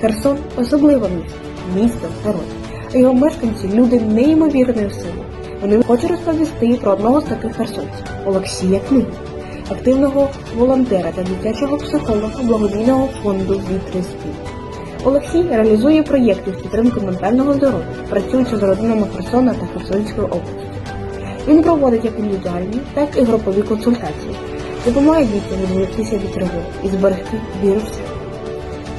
Херсон особливе місто, місто герой. А його мешканці люди неймовірної сили. Вони хочуть розповісти про одного з таких херсонців Олексія Книги, активного волонтера та дитячого психолога благодійного фонду Вітри. Олексій реалізує проєкти з підтримки ментального здоров'я, працюючи з родинами Херсона та Херсонської області. Він проводить як індивідуальні, так і групові консультації, допомагає дітям відволіктися від тривог і зберегти віру в себе.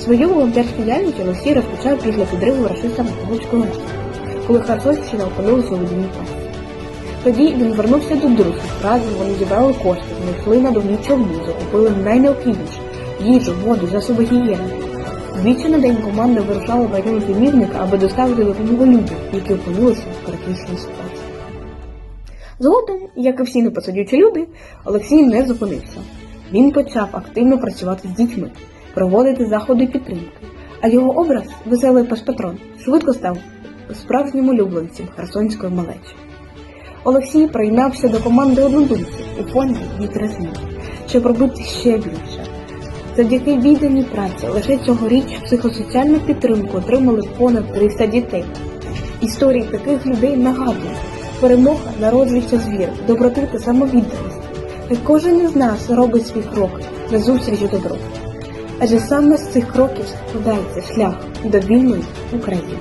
Свою волонтерську діяльність Олексій розпочав після підриву рашистами Павловського разу, коли Херсонщина опинилася у водяній пасті. Тоді він вернувся до друзів. Разом вони зібрали кошти, знайшли надувні човни, закупили найнеобхідніше їжу, воду, засоби гігієни. Двічі на день команда вирушала район Півнівника, аби доставити допомогу людям, які опинилися в критичній ситуації. Згодом, як і всі непосадючі люди, Олексій не зупинився. Він почав активно працювати з дітьми, проводити заходи підтримки, а його образ, веселий паспатрон, швидко став справжнім улюбленцем херсонської малечі. Олексій приєднався до команди однодумців у фонді «Вітри змін», щоб робити ще більше. Завдяки відданій праці лише цьогоріч психосоціальну підтримку отримали понад 300 дітей. Історії таких людей нагадують, перемога народжується з віри, доброти та самовідданості. Кожен із нас робить свій крок на зустріч добру. Адже саме з цих кроків складається шлях до вільної України.